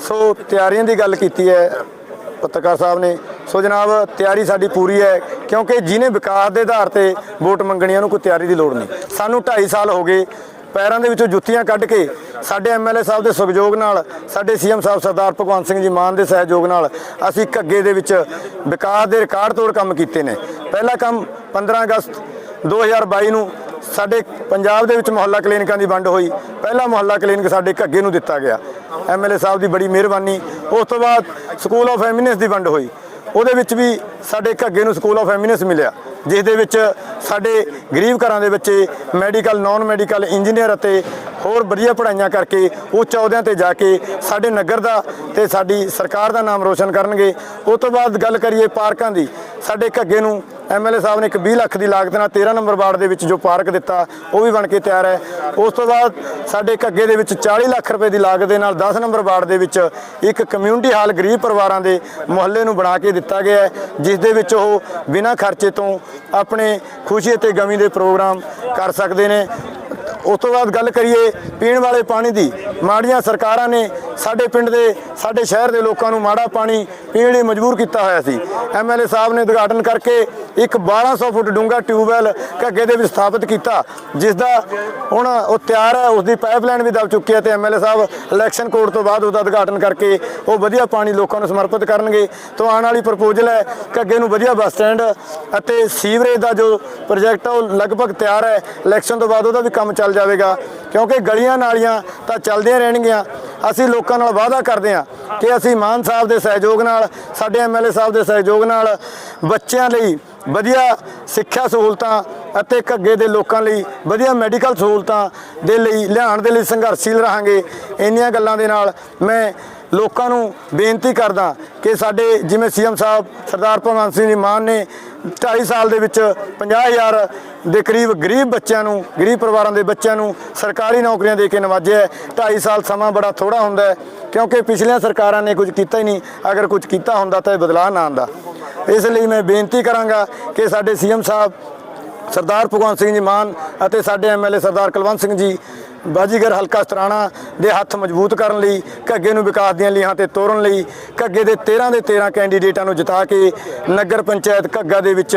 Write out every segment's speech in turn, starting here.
ਸੋ ਤਿਆਰੀਆਂ ਦੀ ਗੱਲ ਕੀਤੀ ਹੈ ਪੱਤਰਕਾਰ ਸਾਹਿਬ ਨੇ। ਸੋ ਜਨਾਬ ਤਿਆਰੀ ਸਾਡੀ ਪੂਰੀ ਹੈ ਕਿਉਂਕਿ ਜਿਹਨੇ ਵਿਕਾਸ ਦੇ ਆਧਾਰ ਤੇ ਵੋਟ ਮੰਗਣੀ ਹੈ, ਉਹਨੂੰ ਕੋਈ ਤਿਆਰੀ ਦੀ ਲੋੜ ਨਹੀਂ। ਸਾਨੂੰ 2.5 ਸਾਲ ਹੋ ਗਏ ਪੈਰਾਂ ਦੇ ਵਿੱਚੋਂ ਜੁੱਤੀਆਂ ਕੱਢ ਕੇ ਸਾਡੇ ਐਮਐਲਏ ਸਾਹਿਬ ਦੇ ਸਹਿਯੋਗ ਨਾਲ ਸਾਡੇ ਸੀਐਮ ਸਾਹਿਬ ਸਰਦਾਰ ਭਗਵੰਤ ਸਿੰਘ ਜੀ ਮਾਨ ਦੇ ਸਹਿਯੋਗ ਨਾਲ ਅਸੀਂ ਘੱਗੇ ਦੇ ਵਿੱਚ ਵਿਕਾਸ ਦੇ ਰਿਕਾਰਡ ਤੋੜ ਕੰਮ ਕੀਤੇ ਨੇ। ਪਹਿਲਾ ਕੰਮ 15 ਅਗਸਤ 2022 ਨੂੰ ਸਾਡੇ ਪੰਜਾਬ ਦੇ ਵਿੱਚ ਮੁਹੱਲਾ ਕਲੀਨਿਕਾਂ ਦੀ ਵੰਡ ਹੋਈ। ਪਹਿਲਾ ਮੁਹੱਲਾ ਕਲੀਨਿਕ ਸਾਡੇ ਘੱਗੇ ਨੂੰ ਦਿੱਤਾ ਗਿਆ। ਐਮਐਲਏ ਸਾਹਿਬ ਦੀ ਬੜੀ ਮਿਹਰਬਾਨੀ। ਉਸ ਤੋਂ ਬਾਅਦ ਸਕੂਲ ਆਫ ਐਮਿਨੈਂਸ ਦੀ ਵੰਡ ਹੋਈ। ਉਹਦੇ ਵਿੱਚ ਵੀ ਸਾਡੇ ਘੱਗੇ ਨੂੰ ਸਕੂਲ ਆਫ ਐਮਿਨੈਂਸ ਮਿਲਿਆ, ਜਿਸ ਦੇ ਵਿੱਚ ਸਾਡੇ ਗਰੀਬ ਘਰਾਂ ਦੇ ਬੱਚੇ ਮੈਡੀਕਲ ਨਾਨ ਮੈਡੀਕਲ ਇੰਜੀਨੀਅਰ ਅਤੇ ਹੋਰ ਵਧੀਆ ਪੜ੍ਹਾਈਆਂ ਕਰਕੇ ਉੱਚ ਅਹੁਦਿਆਂ ਤੇ ਜਾ ਕੇ ਸਾਡੇ ਨਗਰ ਦਾ ਤੇ ਸਾਡੀ ਸਰਕਾਰ ਦਾ ਨਾਮ ਰੋਸ਼ਨ ਕਰਨਗੇ। ਉਸ ਤੋਂ ਬਾਅਦ ਗੱਲ ਕਰੀਏ ਪਾਰਕਾਂ ਦੀ। ਸਾਡੇ ਘੱਗੇ ਨੂੰ ਐਮਐਲਏ ਸਾਹਿਬ ਨੇ ਇੱਕ 20 ਲੱਖ ਦੀ ਲਾਗਤ ਨਾਲ 13 ਨੰਬਰ ਵਾਰਡ ਦੇ ਵਿੱਚ ਜੋ ਪਾਰਕ ਦਿੱਤਾ, ਉਹ ਵੀ ਬਣ ਕੇ ਤਿਆਰ ਹੈ। ਉਸ ਤੋਂ ਬਾਅਦ ਸਾਡੇ ਘੱਗੇ ਦੇ ਵਿੱਚ 40 ਲੱਖ ਰੁਪਏ ਦੀ ਲਾਗਤ ਦੇ ਨਾਲ 10 ਨੰਬਰ ਵਾਰਡ ਦੇ ਵਿੱਚ ਇੱਕ ਕਮਿਊਨਿਟੀ ਹਾਲ ਗਰੀਬ ਪਰਿਵਾਰਾਂ ਦੇ ਮੁਹੱਲੇ ਨੂੰ ਬਣਾ ਕੇ ਦਿੱਤਾ ਗਿਆ ਹੈ, ਜਿਸ ਦੇ ਵਿੱਚ ਉਹ ਬਿਨਾਂ ਖਰਚੇ ਤੋਂ ਆਪਣੇ ਖੁਸ਼ੀ ਅਤੇ ਗਮੀ ਦੇ ਪ੍ਰੋਗਰਾਮ ਕਰ ਸਕਦੇ ਨੇ। ਉਸ ਤੋਂ ਬਾਅਦ ਗੱਲ ਕਰੀਏ ਪੀਣ ਵਾਲੇ ਪਾਣੀ ਦੀ। ਮਾੜੀਆਂ ਸਰਕਾਰਾਂ ਨੇ ਸਾਡੇ ਪਿੰਡ ਦੇ, ਸਾਡੇ ਸ਼ਹਿਰ ਦੇ ਲੋਕਾਂ ਨੂੰ ਮਾੜਾ ਪਾਣੀ ਪੀਣ ਲਈ ਮਜਬੂਰ ਕੀਤਾ ਹੋਇਆ ਸੀ। ਐਮਐਲਏ ਸਾਹਿਬ ਨੇ ਉਦਘਾਟਨ ਕਰਕੇ ਇੱਕ 1200 ਫੁੱਟ ਡੂੰਘਾ ਟਿਊਬਵੈਲ ਘੱਗੇ ਦੇ ਵਿੱਚ ਸਥਾਪਿਤ ਕੀਤਾ ਜਿਸ ਦਾ ਹੁਣ ਉਹ ਤਿਆਰ ਹੈ ਉਸ ਦੀ ਪਾਈਪਲਾਈਨ ਵੀ ਦਬ ਚੁੱਕੀ ਹੈ ਤੇ ਐਮਐਲਏ ਸਾਹਿਬ ਇਲੈਕਸ਼ਨ ਕੋਡ ਤੋਂ ਬਾਅਦ ਉਹਦਾ ਉਦਘਾਟਨ ਕਰਕੇ ਉਹ ਵਧੀਆ ਪਾਣੀ ਲੋਕਾਂ ਨੂੰ ਸਮਰਪਿਤ ਕਰਨਗੇ। ਤੋਂ ਆਉਣ ਵਾਲੀ ਪ੍ਰਪੋਜ਼ਲ ਹੈ ਘੱਗੇ ਨੂੰ ਵਧੀਆ ਬੱਸ ਸਟੈਂਡ ਅਤੇ ਸੀਵਰੇਜ ਦਾ ਜੋ ਪ੍ਰੋਜੈਕਟ ਹੈ ਉਹ ਲਗਭਗ ਤਿਆਰ ਹੈ। ਇਲੈਕਸ਼ਨ ਤੋਂ ਬਾਅਦ ਉਹਦਾ ਵੀ ਕੰਮ ਚੱਲ ਜਾਵੇਗਾ, ਕਿਉਂਕਿ ਗਲੀਆਂ ਨਾਲੀਆਂ ਤਾਂ ਚੱਲਦੀਆਂ ਰਹਿਣਗੀਆਂ। ਅਸੀਂ ਲੋਕਾਂ ਨਾਲ ਵਾਅਦਾ ਕਰਦੇ ਹਾਂ ਕਿ ਅਸੀਂ ਮਾਨ ਸਾਹਿਬ ਦੇ ਸਹਿਯੋਗ ਨਾਲ, ਸਾਡੇ ਐਮਐਲਏ ਸਾਹਿਬ ਦੇ ਸਹਿਯੋਗ ਨਾਲ ਬੱਚਿਆਂ ਲਈ ਵਧੀਆ ਸਿੱਖਿਆ ਸਹੂਲਤਾਂ ਅਤੇ ਘੱਗੇ ਦੇ ਲੋਕਾਂ ਲਈ ਵਧੀਆ ਮੈਡੀਕਲ ਸਹੂਲਤਾਂ ਦੇ ਲਈ, ਲਿਆਉਣ ਦੇ ਲਈ ਸੰਘਰਸ਼ੀਲ ਰਹਾਂਗੇ। ਇੰਨੀਆਂ ਗੱਲਾਂ ਦੇ ਨਾਲ ਮੈਂ ਲੋਕਾਂ ਨੂੰ ਬੇਨਤੀ ਕਰਦਾ ਕਿ ਸਾਡੇ ਜਿਵੇਂ ਸੀਐਮ ਸਾਹਿਬ ਸਰਦਾਰ ਭਗਵੰਤ ਸਿੰਘ ਜੀ ਮਾਨ ਨੇ 2.5 ਸਾਲ ਦੇ ਵਿੱਚ 50000 ਦੇ ਕਰੀਬ ਗਰੀਬ ਬੱਚਿਆਂ ਨੂੰ, ਗਰੀਬ ਪਰਿਵਾਰਾਂ ਦੇ ਬੱਚਿਆਂ ਨੂੰ ਸਰਕਾਰੀ ਨੌਕਰੀਆਂ ਦੇ ਕੇ ਨਵਾਜਿਆ ਹੈ। 2.5 ਸਾਲ ਸਮਾਂ ਬੜਾ ਥੋੜਾ ਹੁੰਦਾ ਹੈ, ਕਿਉਂਕਿ ਪਿਛਲੀਆਂ ਸਰਕਾਰਾਂ ਨੇ ਕੁਝ ਕੀਤਾ ਹੀ ਨਹੀਂ। ਅਗਰ ਕੁਝ ਕੀਤਾ ਹੁੰਦਾ ਤਾਂ ਇਹ ਬਦਲਾਅ ਨਾ ਆਉਂਦਾ। ਇਸ ਲਈ ਮੈਂ ਬੇਨਤੀ ਕਰਾਂਗਾ ਕਿ ਸਾਡੇ ਸੀਐਮ ਸਾਹਿਬ ਸਰਦਾਰ ਭਗਵੰਤ ਸਿੰਘ ਜੀ ਮਾਨ ਅਤੇ ਸਾਡੇ ਐਮਐਲਏ ਸਰਦਾਰ ਕੁਲਵੰਤ ਸਿੰਘ ਜੀ ਬਾਜੀਗਰ ਹਲਕਾ ਸਤਰਾਣਾ ਦੇ ਹੱਥ ਮਜ਼ਬੂਤ ਕਰਨ ਲਈ, ਘੱਗੇ ਨੂੰ ਵਿਕਾਸ ਦੀਆਂ ਲੀਹਾਂ ਤੇ ਤੋਰਨ ਲਈ, ਘੱਗੇ ਦੇ 13 ਦੇ 13 ਕੈਂਡੀਡੇਟਾਂ ਨੂੰ ਜਿਤਾ ਕੇ ਨਗਰ ਪੰਚਾਇਤ ਘੱਗਾ ਦੇ ਵਿੱਚ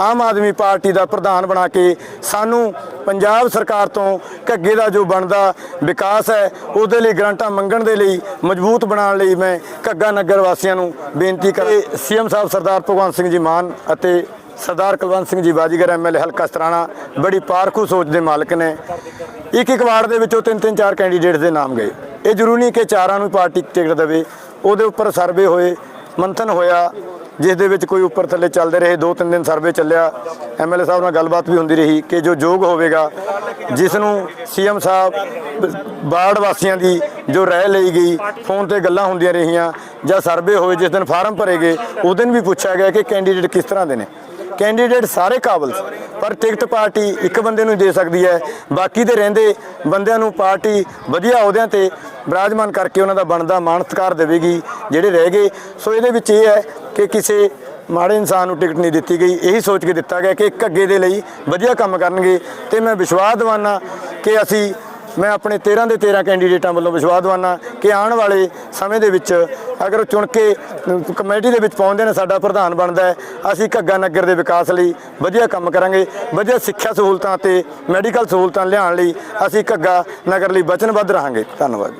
ਆਮ ਆਦਮੀ ਪਾਰਟੀ ਦਾ ਪ੍ਰਧਾਨ ਬਣਾ ਕੇ ਸਾਨੂੰ ਪੰਜਾਬ ਸਰਕਾਰ ਤੋਂ ਘੱਗੇ ਦਾ ਜੋ ਬਣਦਾ ਵਿਕਾਸ ਹੈ, ਉਹਦੇ ਲਈ ਗਰੰਟਾਂ ਮੰਗਣ ਦੇ ਲਈ, ਮਜ਼ਬੂਤ ਬਣਾਉਣ ਲਈ ਮੈਂ ਘੱਗਾ ਨਗਰ ਵਾਸੀਆਂ ਨੂੰ ਬੇਨਤੀ ਕਰ ਸੀਐਮ ਸਾਹਿਬ ਸਰਦਾਰ ਭਗਵੰਤ ਸਿੰਘ ਜੀ ਮਾਨ ਅਤੇ ਸਰਦਾਰ ਕੁਲਵੰਤ ਸਿੰਘ ਜੀ ਬਾਜੀਗਰ ਐਮਐਲਏ ਹਲਕਾ ਸਤਰਾਣਾ, ਬੜੀ ਪਾਰਖੂ ਸੋਚ ਦੇ ਮਾਲਕ ਨੇ। ਇੱਕ ਇੱਕ ਵਾਰਡ ਦੇ ਵਿੱਚੋਂ ਤਿੰਨ ਤਿੰਨ ਚਾਰ ਕੈਂਡੀਡੇਟਸ ਦੇ ਨਾਮ ਗਏ। ਇਹ ਜ਼ਰੂਰੀ ਨਹੀਂ ਕਿ ਚਾਰਾਂ ਨੂੰ ਪਾਰਟੀ ਟਿਕਟ ਦੇਵੇ। ਉਹਦੇ ਉੱਪਰ ਸਰਵੇ ਹੋਏ, ਮੰਥਨ ਹੋਇਆ, ਜਿਸ ਦੇ ਵਿੱਚ ਕੋਈ ਉੱਪਰ ਥੱਲੇ ਚੱਲਦੇ ਰਹੇ। ਦੋ ਤਿੰਨ ਦਿਨ ਸਰਵੇ ਚੱਲਿਆ। ਐਮਐਲਏ ਸਾਹਿਬ ਨਾਲ ਗੱਲਬਾਤ ਵੀ ਹੁੰਦੀ ਰਹੀ ਕਿ ਜੋ ਯੋਗ ਹੋਵੇਗਾ, ਜਿਸ ਨੂੰ ਸੀਐਮ ਸਾਹਿਬ ਬਾੜ ਵਾਸੀਆਂ ਦੀ ਜੋ ਰਹਿ ਲਈ ਗਈ, ਫੋਨ ਤੇ ਗੱਲਾਂ ਹੁੰਦੀਆਂ ਰਹੀਆਂ ਜਾਂ ਸਰਵੇ ਹੋਏ, ਜਿਸ ਦਿਨ ਫਾਰਮ ਭਰੇ ਗਏ ਉਸ ਦਿਨ ਵੀ ਪੁੱਛਿਆ ਗਿਆ ਕਿ ਕੈਂਡੀਡੇਟ ਕਿਸ ਤਰ੍ਹਾਂ ਦੇ ਨੇ। ਕੈਂਡੀਡੇਟ ਸਾਰੇ ਕਾਬਲ ਸੀ, ਪਰ ਟਿਕਟ ਪਾਰਟੀ ਇੱਕ ਬੰਦੇ ਨੂੰ ਦੇ ਸਕਦੀ ਹੈ। ਬਾਕੀ ਦੇ ਰਹਿੰਦੇ ਬੰਦਿਆਂ ਨੂੰ ਪਾਰਟੀ ਵਧੀਆ ਅਹੁਦਿਆਂ ਤੇ ਬਰਾਜਮਾਨ ਕਰਕੇ ਉਹਨਾਂ ਦਾ ਬਣਦਾ ਮਾਣ ਸਤਿਕਾਰ ਦੇਵੇਗੀ ਜਿਹੜੇ ਰਹਿ ਗਏ। ਸੋ ਇਹਦੇ ਵਿੱਚ ਇਹ ਹੈ ਕਿ ਕਿਸੇ ਮਾੜੇ ਇਨਸਾਨ ਨੂੰ ਟਿਕਟ ਨਹੀਂ ਦਿੱਤੀ ਗਈ। ਇਹੀ ਸੋਚ ਕੇ ਦਿੱਤਾ ਗਿਆ ਕਿ ਇੱਕ ਅੱਗੇ ਦੇ ਲਈ ਵਧੀਆ ਕੰਮ ਕਰਨਗੇ। ਤੇ ਮੈਂ ਵਿਸ਼ਵਾਸ ਦਿਵਾਨਾ ਕਿ ਅਸੀਂ ਮੈਂ ਆਪਣੇ 13 ਦੇ 13 ਕੈਂਡੀਡੇਟਾਂ ਵੱਲੋਂ ਵਿਸ਼ਵਾਸ ਦਿਵਾਨਾ ਕਿ ਆਉਣ ਵਾਲੇ ਸਮੇਂ ਦੇ ਵਿੱਚ ਅਗਰ ਉਹ ਚੁਣ ਕੇ ਕਮੇਟੀ ਦੇ ਵਿੱਚ ਪਾਉਂਦੇ ਨੇ, ਸਾਡਾ ਪ੍ਰਧਾਨ ਬਣਦਾ ਅਸੀਂ ਘੱਗਾ ਨਗਰ ਦੇ ਵਿਕਾਸ ਲਈ ਵਧੀਆ ਕੰਮ ਕਰਾਂਗੇ, ਵਧੀਆ ਸਿੱਖਿਆ ਸਹੂਲਤਾਂ ਤੇ ਮੈਡੀਕਲ ਸਹੂਲਤਾਂ ਲਿਆਉਣ ਲਈ ਅਸੀਂ ਘੱਗਾ ਨਗਰ ਲਈ ਵਚਨਬੱਧ ਰਹਾਂਗੇ। ਧੰਨਵਾਦ।